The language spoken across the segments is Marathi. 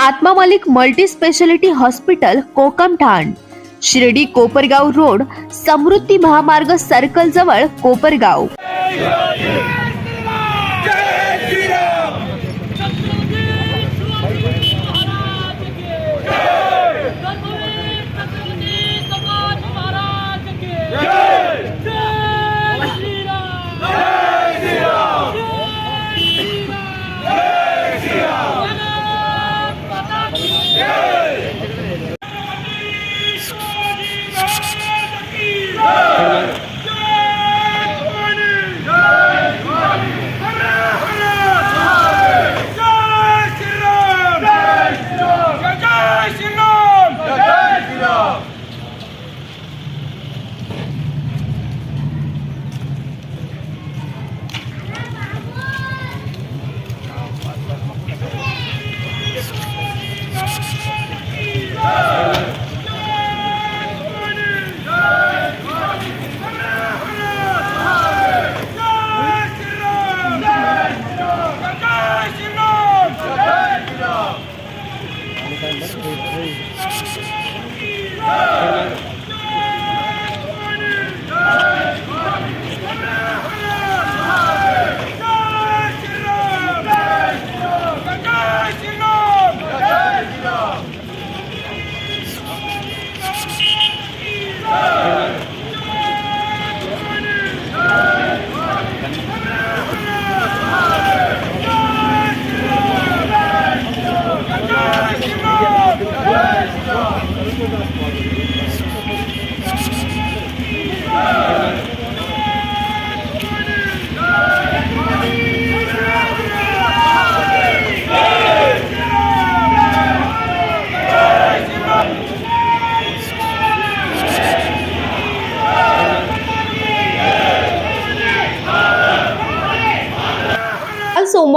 Atma Malik multi speciality hospital Kokamthan Shirdi Kopargaon road Samruddhi Mahamarg circle जवळ कोपरगाव.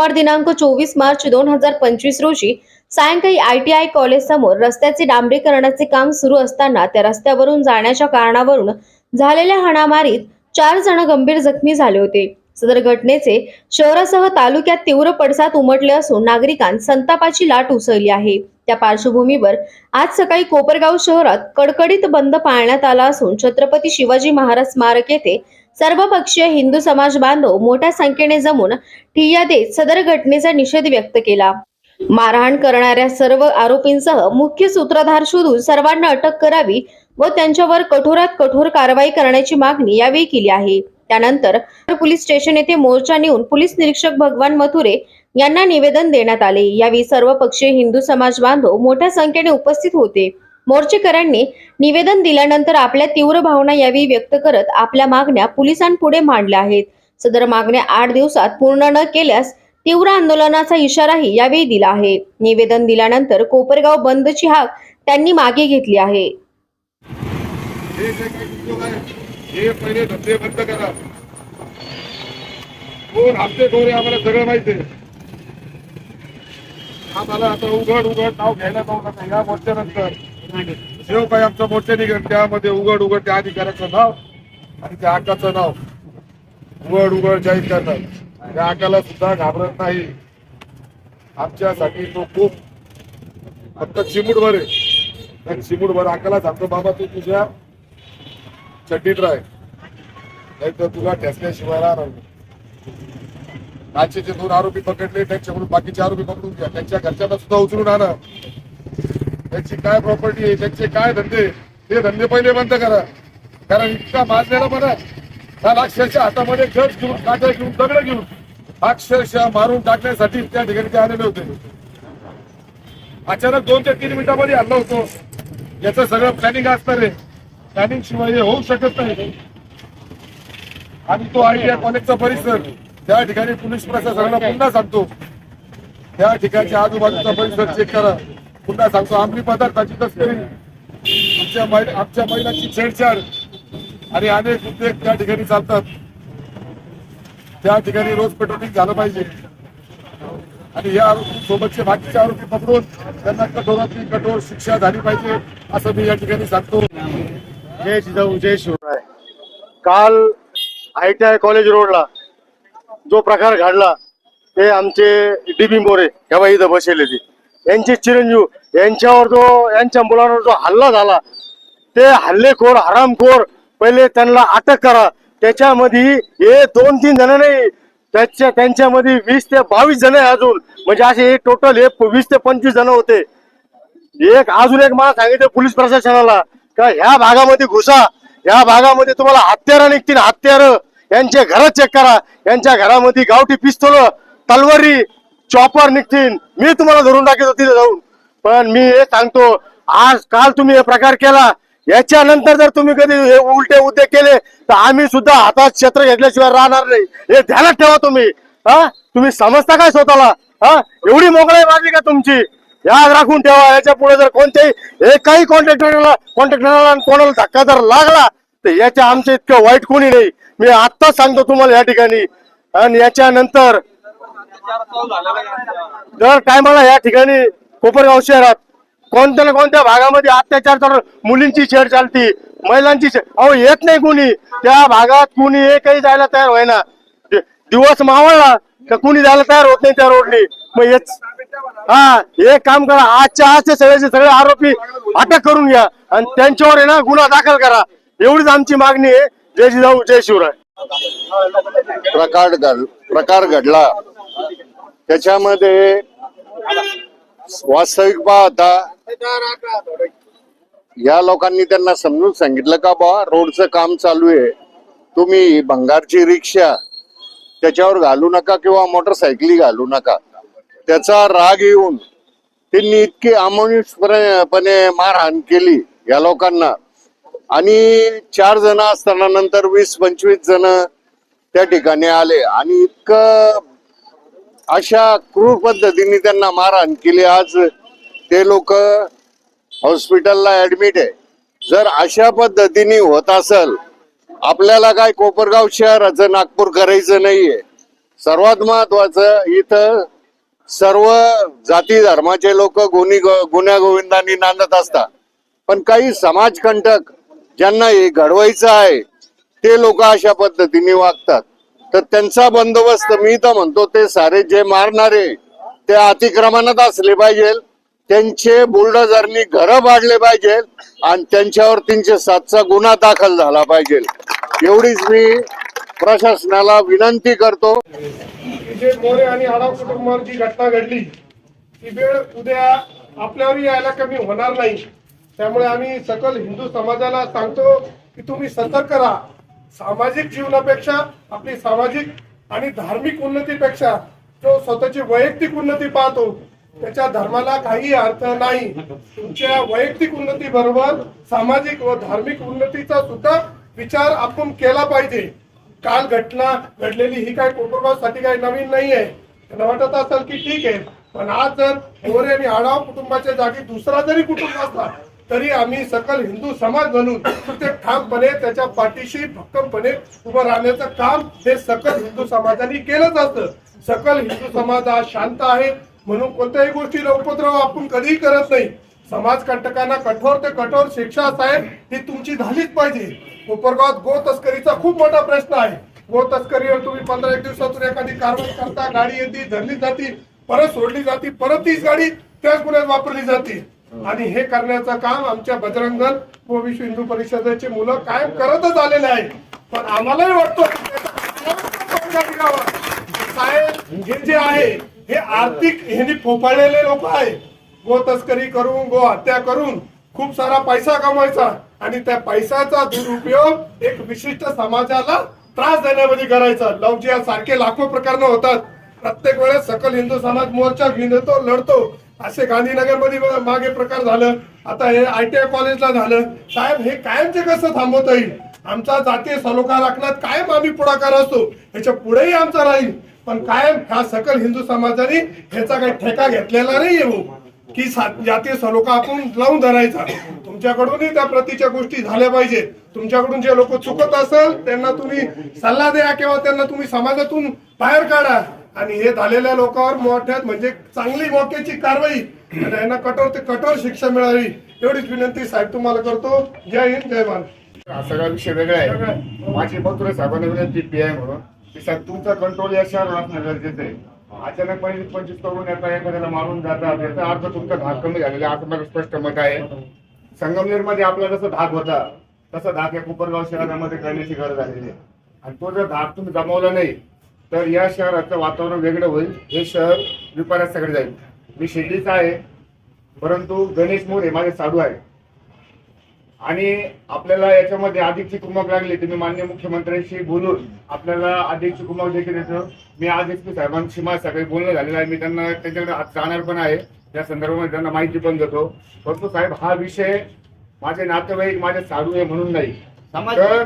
सोमवार दिनांक चोवीस मार्च दोन हजार पंचवीस रोजी सायंकाळी आय टी आय कॉलेज समोर रस्त्याचे डांबरीकरणाचे काम सुरू असताना त्या रस्त्यावरून जाण्याच्या कारणावरून झालेल्या हाणामारीत चार जण गंभीर जखमी झाले होते. सदर घटनेचे शहरासह तालुक्यात तीव्र पडसाद उमटले असून नागरिकांत संतापाची लाट उसळली आहे. त्या पार्श्वभूमीवर आज सकाळी कोपरगाव शहरात कडकडीत बंद पाळण्यात आला असून छत्रपती शिवाजी महाराज स्मारक येथे सर्वपक्षीय हिंदू समाज बांधव मोठ्या संख्येने जमून ठिय्या देत सदर घटनेचा निषेध व्यक्त केला. मारहाण करणाऱ्या सर्व आरोपींसह मुख्य सूत्रधार शोधून सर्वांना अटक करावी व त्यांच्यावर कठोरात कठोर कारवाई करण्याची मागणी यावेळी केली आहे. त्यानंतर पोलीस स्टेशन येथे मोर्चा नेऊन पोलीस निरीक्षक भगवान मथुरे यांना निवेदन देण्यात आले. यावेळी सर्व पक्षीय हिंदू समाज बांधव मोठ्या संख्येने उपस्थित होते. मोर्चेकऱ्यांनी निवेदन दिल्यानंतर आपल्या तीव्र भावना यावेळी व्यक्त करत आपल्या मागण्या पोलिसांपुढे मांडल्या आहेत. सदर मागण्या आठ दिवसात पूर्ण न केल्यास तीव्र आंदोलनाचा इशाराही यावेळी दिला आहे. निवेदन दिल्यानंतर कोपरगाव बंदची हाक त्यांनी मागे घेतली आहे. कोण हप्ते आम्हाला सगळं माहिती आहे. आम्हाला आता उघड उघड नाव घ्यायला नका. या मोर्चानंतर जेव्हा काही आमचं मोर्चा निघेल त्यामध्ये उघड उघड त्या अधिकाऱ्याचं नाव आणि त्या आकाचं नाव. उघड उघड जाहीर करणार त्या आकाला सुद्धा घाबरत नाही. आमच्यासाठी तो खूप फक्त चिमूटभर आहे. त्या चिमूटभर हक्काला सांगतो बाबा तू तुझ्या चड्डीत राह नाही तर तुला ठेसल्याशिवाय राहणार नाही. कालचे जे दोन आरोपी पकडले त्यांच्याकडून बाकीचे आरोपी पकडून घ्या. त्यांच्या घरच्यांना सुद्धा उचलून आणा. त्यांची काय प्रॉपर्टी आहे? त्यांचे काय धंदे ते धंदे पहिले बंद करा. कारण इतका माजलेला बरं. काल अक्षरशः हातामध्ये जज घेऊन काट्या घेऊन दगड घेऊन अक्षरशः मारून टाकण्यासाठी त्या ठिकाणी ते आलेले होते. अचानक दोन ते तीन मिनिटांमध्ये हल्ला होतो. याचं सगळं प्लॅनिंग असणार आहे. प्लॅनिंग शिवाय हे होऊ शकत नाही. आणि तो आयटीआय कॉलेजचा परिसर त्या ठिकाणी पोलीस प्रशासनाला पुन्हा सांगतो. त्या ठिकाणच्या आजूबाजूचा परिसर चेक करा. पुन्हा सांगतो अंमली पदार्थाची तस्करी. आमच्या महिला आमच्या महिलांची छेडछाड. आणि अनेक उद्योग त्या ठिकाणी चालतात. त्या ठिकाणी रोज पेट्रोलिंग झालं पाहिजे. आणि या आरोपी सोबतचे बाकीचे आरोपी पकडून त्यांना कठोरातली कठोर शिक्षा झाली पाहिजे असं मी या ठिकाणी सांगतो. जय जिजाऊ जय शिवराय काल आय टी आय कॉलेज रोडला जो प्रकार घडला ते आमचे डीबी मोरे तेव्हा इथं बसले ते यांचे चिरंजीव यांच्यावर जो यांच्या मुलांवर जो हल्ला झाला ते हल्लेखोर हरामखोर पहिले त्यांना अटक करा. त्याच्यामध्ये हे दोन तीन जण नाही त्याच्या त्यांच्यामध्ये वीस ते बावीस जण आहे अजून. म्हणजे असे हे टोटल हे वीस ते पंचवीस जण होते. एक अजून एक मला सांगितलं पोलीस प्रशासनाला का ह्या भागामध्ये घुसा. ह्या भागामध्ये तुम्हाला हत्यारं निघतील हत्यार. यांचे घर चेक करा. यांच्या घरामध्ये गावठी पिस्तोल तलवारी चॉपर निघतील. मी तुम्हाला धरून टाकतो तिथे जाऊन. पण मी हे सांगतो आज काल तुम्ही हे प्रकार केला. याच्यानंतर जर तुम्ही कधी हे उलटे उद्योग केले तर आम्ही सुद्धा हातात क्षेत्र घेतल्याशिवाय राहणार नाही. हे ध्यानात ठेवा तुम्ही. हा? तुम्ही समजता काय स्वतःला? हा? एवढी मोकळी मागली का तुमची? याद राखून ठेवा. याच्यापुढे जर कोणत्याही एकाही कॉन्ट्रॅक्टरला कॉन्ट्रॅक्टरला कोणाला धक्का जर लागला तर याच्या आमच्या इतकं वाईट कोणी नाही. मी आत्ताच सांगतो तुम्हाला या ठिकाणी. आणि याच्यानंतर दर टायमाला या ठिकाणी कोपरगाव शहरात कोणत्या ना कोणत्या भागामध्ये अत्याचार तर मुलींची छेड चालती महिलांची अहो येत नाही कुणी. त्या भागात कुणी एकही जायला तयार व्हायना दिवस मावळला तर कुणी जायला तयार होत नाही त्या रोडनी. मग हेच हा एक काम करा. आजच्या आजचे सगळ्याचे सगळे आरोपी अटक करून घ्या. आणि त्यांच्यावर आहे ना गुन्हा दाखल करा. एवढीच आमची मागणी आहे. जय जिजाऊ जय शिवराय. प्रकार घड प्रकार घडला. त्याच्यामध्ये वास्तविक पाहता या लोकांनी त्यांना समजून सांगितलं का बा रोडचं काम चालू आहे. तुम्ही भंगारची रिक्षा त्याच्यावर घालू नका किंवा मोटरसायकली घालू नका. त्याचा राग येऊन त्यांनी इतकी अमानुषपणे मारहाण केली या लोकांना. आणि चार जण असताना नंतर वीस पंचवीस जण त्या ठिकाणी आले. आणि इतकं अशा क्रूर पद्धतीने त्यांना मारहाण केली. आज ते लोक हॉस्पिटलला ऍडमिट आहे. जर अशा पद्धतीने होत असल आपल्याला काय कोपरगाव शहराचं नागपूर करायचं नाहीये. सर्वात महत्वाचं इथं सर्व जाती धर्माचे लोक गुन्हे गुन्ह्या गोविंदांनी नांदत असतात. पण काही समाजकंटक ज्यांना हे घडवायचं आहे ते लोक अशा पद्धतीने वागतात. तर त्यांचा बंदोबस्त मी तर म्हणतो ते सारे जे मारणारे ते अतिक्रमणात असले पाहिजे. त्यांचे बुलडोजरनी घरं पाडले पाहिजे आणि त्यांच्यावर तीनशे सातचा गुन्हा दाखल झाला पाहिजे. एवढीच मी प्रशासनाला विनंती करतो. विजय मोरे आणि आडाव कुटुंबावर जी घटना घडली ती वेळ उद्या आपल्यावर यायला कमी होणार नाही. त्यामुळे आम्ही सकल हिंदू समाजाला सांगतो की तुम्ही सतर्क राहा. सामाजिक जीवनापेक्षा आपली सामाजिक आणि धार्मिक उन्नतीपेक्षा जो स्वतःची वैयक्तिक उन्नती पाहतो त्याच्या धर्माला काही अर्थ नाही. तुमच्या वैयक्तिक उन्नती बरोबर सामाजिक व धार्मिक उन्नतीचा सुद्धा विचार आपण केला पाहिजे. काल घटना घडलेली ही काय कुटुंबासाठी काही नवीन नाही आहे त्यांना वाटत असेल की ठीक आहे पण आज जर गोरे आणि आढाव कुटुंबाच्या जागी दुसरा जरी कुटुंब असला तरी आम्ही सकल हिंदू समाज म्हणून ते ठामपणे त्याच्या पाठीशी भक्कमपणे उभं राहण्याचं काम हे सकल हिंदू समाजाने केलंच असतं. सकल हिंदू समाज हा शांत आहे म्हणून कोणत्याही गोष्टीला उपद्रव आपण कधीही करत नाही. समाज कंटकांना कठोर ते कठोर शिक्षा साहेब ही तुमची झालीच पाहिजे. उपरगावात गो तस्करीचा खूप मोठा प्रश्न आहे. गो तस्करीवर तुम्ही पंधरा एक दिवसातून एखादी कारवाई करता गाडी येते धरली जाते परत सोडली जाते परत तीच गाडी त्याच गुन्ह्यात वापरली जाते. आणि हे करण्याचं काम आमच्या बजरंगल व विश्व हिंदू परिषदेचे मुलं कायम करतच आलेले आहे पण आम्हालाही वाटतो साहेब हे जे आहे हे आर्थिक ह्यांनी फोफाळलेले लोक आहे गो तस्करी करून गो हत्या करून खूप सारा पैसा कमवायचा आणि त्या पैशाचा दुरुपयोग एक विशिष्ट समाजाला त्रास देण्यामध्ये करायचा. लवजिया सारखे लाखो प्रकरणं होतात. प्रत्येक वेळेस सकल हिंदू समाज मोर्चा घेऊन येतो लढतो. असे गांधीनगरमध्ये मागे प्रकार झालं. आता हे आय टी आय कॉलेजला झालं. साहेब हे कायमचे कसं थांबवता येईल? आमचा जातीय सलोखा राखण्यात कायम आम्ही पुढाकार असतो. ह्याच्या पुढेही आमचा राहील. पण कायम ह्या सकल हिंदू समाजाने ह्याचा काही ठेका घेतलेला नाहीये येऊ हो. की जातीय सलोखा आपण लावून धरायचा. तुमच्याकडूनही त्या प्रतीच्या गोष्टी झाल्या पाहिजे तुमच्याकडून जे लोक चुकत असेल त्यांना तुम्ही सल्ला द्या किंवा त्यांना तुम्ही समाजातून बाहेर काढा. आणि हे झालेल्या लोकांवर मोठ्यात म्हणजे चांगली मोक्याची कारवाई. आणि यांना कठोर ते कठोर शिक्षा मिळावी एवढीच विनंती साहेब तुम्हाला करतो. जय हिंद जय महाराष्ट्र हा सगळा विषय वेगळा आहे. माझी मथुरे साहेबांना विनंती पी आय म्हणून की साहेब तुमचा कंट्रोल या शहरावर असणं गरजेचं आहे. अचानकपणे वीस पंचवीस करून येतात एखाद्याला मारून जातात याचा अर्थ तुमचा धाक कमी झालेला आहे, असं माझं स्पष्ट मत आहे. संगमनेरमध्ये आपला जसा धाक होता तसा धाक या कोपरगाव शहरामध्ये करण्याची गरज झालेली आहे. आणि तो जर धाक तुम्ही जमवला नाही तर या शहराचं वातावरण वेगळं होईल. हे शहर विपर्यासाकडे जाईल. मी शिर्डीचा आहे. परंतु गणेश मोरे माझे साधू आहे आणि आपल्याला याच्यामध्ये अधिकची कुमक लागली तर मी मान्य मुख्यमंत्र्यांशी बोलून आपल्याला अधिकची कुमक देखील येतो. मी आज एस पी साहेबांशी माझं सकाळी बोलणं झालेलं आहे. मी त्यांना त्यांच्याकडे आज जाणार पण आहे. त्या संदर्भामध्ये त्यांना माहिती पण देतो. परंतु साहेब हा विषय माझे नातेवाईक माझे साधू आहे म्हणून नाही. तर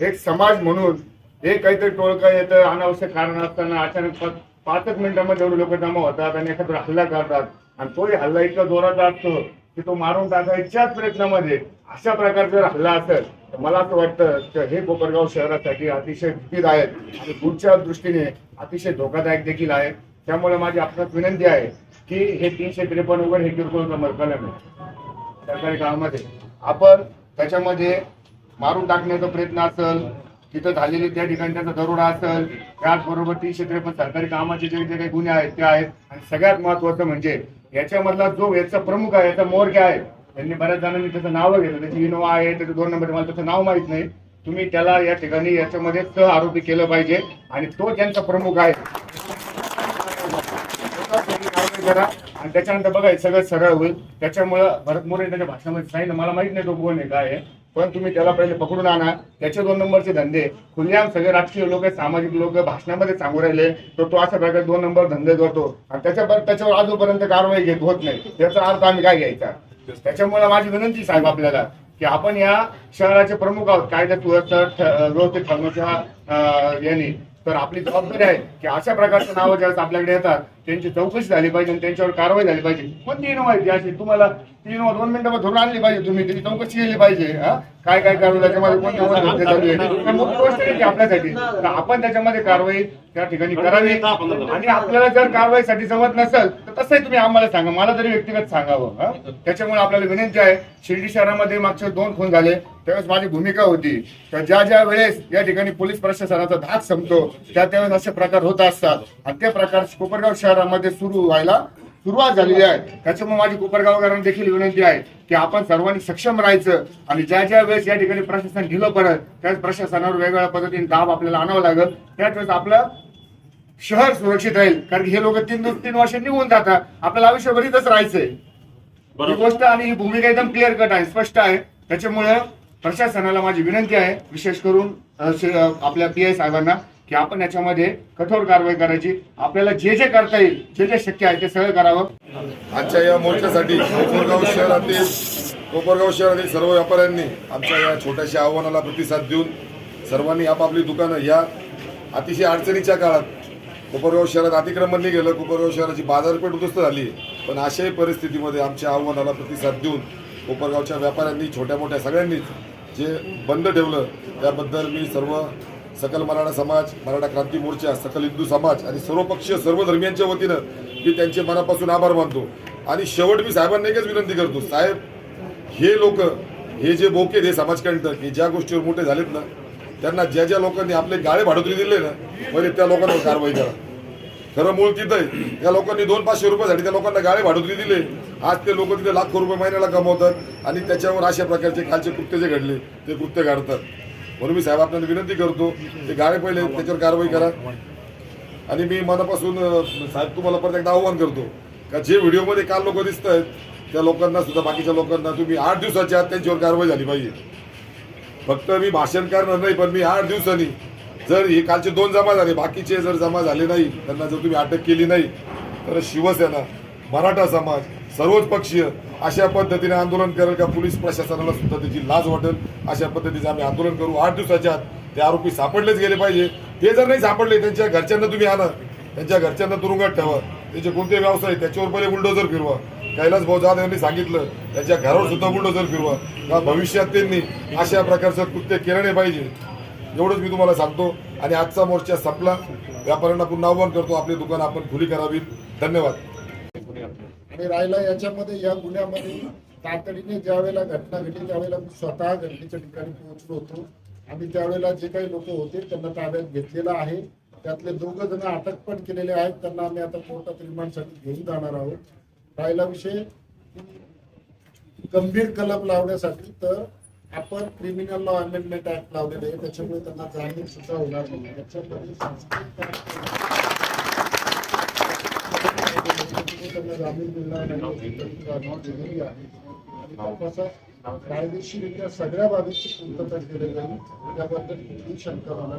एक समाज म्हणून हे काहीतरी टोळकं येतं अनावश्यक कारण असताना अचानक पाचच मिनिटांमध्ये एवढे लोक जमा होतात आणि एखादा हल्ला करतात. आणि तोही हल्ला इतका जोराचा असतो की तो मारून टाकायच्याच प्रयत्नामध्ये अशा प्रकारचा जर हल्ला असेल तर मला असं वाटतं की हे कोपरगाव शहरासाठी अतिशय भीतीदायक आणि पुढच्या दृष्टीने अतिशय धोकादायक देखील आहे. त्यामुळे माझी आपणास विनंती आहे की हे तीनशे त्रेपन्न वगैरे हे किरकोळ मरकलम आहे सरकारी कामामध्ये. आपण त्याच्यामध्ये मारून टाकण्याचा प्रयत्न असेल तिथं झालेले त्या ठिकाणी त्याचा दरोडा असेल त्याचबरोबर तीनशे त्रेपन्न सरकारी कामाचे जे जे काही गुन्हे आहेत ते आहेत. आणि सगळ्यात महत्वाचं म्हणजे याच्यामधला जो याचा प्रमुख आहे याचा मोरक्या आहे त्यांनी बऱ्याच जणांनी त्याचं नाव घेतलं. त्याची इनोवा आहे त्याचं दोन नंबर मला त्याचं नाव माहीत नाही. तुम्ही त्याला या ठिकाणी याच्यामध्ये सह आरोपी केलं पाहिजे आणि तो त्यांचा प्रमुख आहे. करा आणि त्याच्यानंतर बघा हे सगळं सरळ होईल. त्याच्यामुळं भरत मोरे त्याच्या भाषणामध्ये सांगितलं. मला माहीत नाही तो कोण आहे काय आहे. पण तुम्ही त्याला पहिले पकडून आणा. त्याचे दोन नंबरचे धंदे. खुल्याम सगळे राजकीय लोक सामाजिक लोक भाषणामध्ये सांगू राहिले. तर तो अशा प्रकारे दोन नंबर धंदे करतो. आणि त्याच्यावर त्याच्यावर आजोपर्यंत कारवाई घेत होत नाही. त्याचा अर्थ आम्ही काय घ्यायचा? त्याच्यामुळे माझी विनंती साहेब आपल्याला की आपण या शहराचे प्रमुख आहोत. कायद्यात व्यवस्थित ठेवण्याच्या यांनी. तर आपली जबाबदारी आहे की अशा प्रकारचे नावं ज्यावेळेस आपल्याकडे येतात त्यांची चौकशी झाली पाहिजे आणि त्यांच्यावर कारवाई झाली पाहिजे. कोणती इनोवा आहे ती अशी? तुम्हाला ती इनोवा दोन मिनिटामध्ये धरून आणली पाहिजे तुम्ही. त्याची चौकशी केली पाहिजे हा? काय काय कारवाई त्याच्यामध्ये कोणते कोणते चालू आहे. तर मोठी गोष्ट आहे ती आपल्यासाठी. तर आपण त्याच्यामध्ये कारवाई त्या ठिकाणी करावी. आणि आपल्याला जर कारवाईसाठी जमत नसेल तर तसंही तुम्ही आम्हाला सांगा. मला तरी व्यक्तिगत सांगावं हा? त्याच्यामुळे आपल्याला विनंती आहे शिर्डी शहरामध्ये मागचे दोन खून झाले. त्यावेळेस माझी भूमिका होती. तर ज्या ज्या वेळेस या ठिकाणी पोलीस प्रशासनाचा धाक संपतो त्या त्यावेळेस असे प्रकार होत असतात. आणि ते प्रकार कोपरगाव शहरामध्ये सुरू व्हायला सुरुवात झालेली आहे. त्याच्यामुळे माझी कोपरगावकरांना देखील विनंती आहे की आपण सर्वांनी सक्षम राहायचं आणि ज्या ज्या वेळेस या ठिकाणी प्रशासन ढिलं पडत त्याच प्रशासनावर वेगवेगळ्या पद्धतीने दाब आपल्याला आणावं लागेल. त्याच वेळेस आपलं शहर सुरक्षित राहील. कारण की हे लोक तीन तीन वर्ष निघून जातात. आपल्याला आयुष्यभर इथंच राहायचंय. ही गोष्ट आणि ही भूमिका एकदम क्लिअर कट आहे स्पष्ट आहे. त्याच्यामुळे प्रशासनाला माझी विनंती आहे विशेष करून आपल्या पी आय साहेबांना की आपण याच्यामध्ये कठोर कारवाई करायची. आपल्याला जे जे करता येईल जे जे शक्य आहे ते सगळं करावं. आजच्या या मोर्चासाठी कोपरगाव शहरातील कोपरगाव शहरातील सर्व व्यापाऱ्यांनी आमच्या या छोट्याशा आव्हानाला प्रतिसाद देऊन सर्वांनी आपापली दुकानं या अतिशय अडचणीच्या काळात कोपरगाव शहरात अतिक्रमण नाही गेलं कोपरगाव शहराची बाजारपेठ उद्ध्वस्त झाली. पण अशाही परिस्थितीमध्ये आमच्या आव्हानाला प्रतिसाद देऊन कोपरगावच्या व्यापाऱ्यांनी छोट्या मोठ्या सगळ्यांनीच जे बंद ठेवलं त्याबद्दल मी सर्व सकल मराठा समाज मराठा क्रांती मोर्चा सकल हिंदू समाज आणि सर्वपक्षीय सर्व धर्मियांच्या वतीनं मी त्यांचे मनापासून आभार मानतो. आणि शेवट मी साहेबांना एकच विनंती करतो. साहेब हे लोक हे जे बोके हे समाजकंटक हे ज्या गोष्टीवर मोठे झालेत ना त्यांना ज्या ज्या लोकांनी आपले गाळे भाडोत्री दिले ना पहिले त्या लोकांवर कारवाई करा. खरं मूळ तिथं आहे लोकांनी दोन पाचशे रुपयासाठी त्या लोकांना गाळे भाडोत्री दिले. आज ते लोक तिथे लाखो रुपये महिन्याला कमवतात आणि त्याच्यावर अशा प्रकारचे खालचे कृत्य जे घडले ते कृत्य घडतात. म्हणून मी साहेब आपल्याला विनंती करतो ते गाळे पहिले त्याच्यावर कारवाई करा. आणि मी मनापासून साहेब तुम्हाला परत एकदा आव्हान करतो का जे व्हिडिओमध्ये काल लोक दिसत आहेत त्या लोकांना सुद्धा बाकीच्या लोकांना तुम्ही आठ दिवसाच्या आत त्यांच्यावर कारवाई झाली पाहिजे. फक्त मी भाषण करणार नाही पण मी आठ दिवसांनी जर हे कालचे दोन जमा झाले बाकीचे जर जमा झाले नाही त्यांना जर तुम्ही अटक केली नाही तर शिवसेना मराठा समाज सर्वच पक्षीय अशा पद्धतीने आंदोलन करेल का पोलीस प्रशासनाला सुद्धा त्याची लाज वाटेल? अशा पद्धतीचं आम्ही आंदोलन करू. आठ दिवसाच्या आत ते आरोपी सापडलेच गेले पाहिजे. ते जर नाही सापडले त्यांच्या घरच्यांना तुम्ही आणा. त्यांच्या घरच्यांना तुरुंगात ठेवा. त्याचे कोणते व्यवसाय त्याच्यावर पहिले बुलडोजर फिरवा. कैलास भाऊ जाधव यांनी सांगितलं त्यांच्या घरावर सुद्धा बुलडोजर फिरवा. का भविष्यात त्यांनी अशा प्रकारचं कृत्य केलं नाही पाहिजे? एवढंच मी तुम्हाला सांगतो. आणि आजचा मोर्चा संपला. व्यापाऱ्यांना पुन्हा आव्हान करतो. आपली दुकान आपण खुली करावीत. धन्यवाद. आणि राहिला याच्यामध्ये या गुन्ह्यामध्ये तातडीने ज्या वेळेला घटना घडली त्यावेळेला मी स्वतः घटनेच्या ठिकाणी पोहोचलो होतो. आम्ही त्यावेळेला जे काही लोक होते त्यांना ताब्यात घेतलेला आहे. त्यातले दोघं जण अटक पण केलेले आहेत. त्यांना आम्ही आता कोर्टात रिमांडसाठी घेऊन जाणार आहोत. राहिला विषय गंभीर कलम लावण्यासाठी तर आपण क्रिमिनल लॉ अमेंडमेंट ऍक्ट लावलेले आहे. त्याच्यामुळे त्यांना जामीन सुद्धा होणार नाही. त्याच्यामध्ये दिलेली आहे तपासात कायदेशीररित्या सगळ्या बाबीची पूर्तता केली जाईल. त्याबद्दल कुठलीही शंका मला.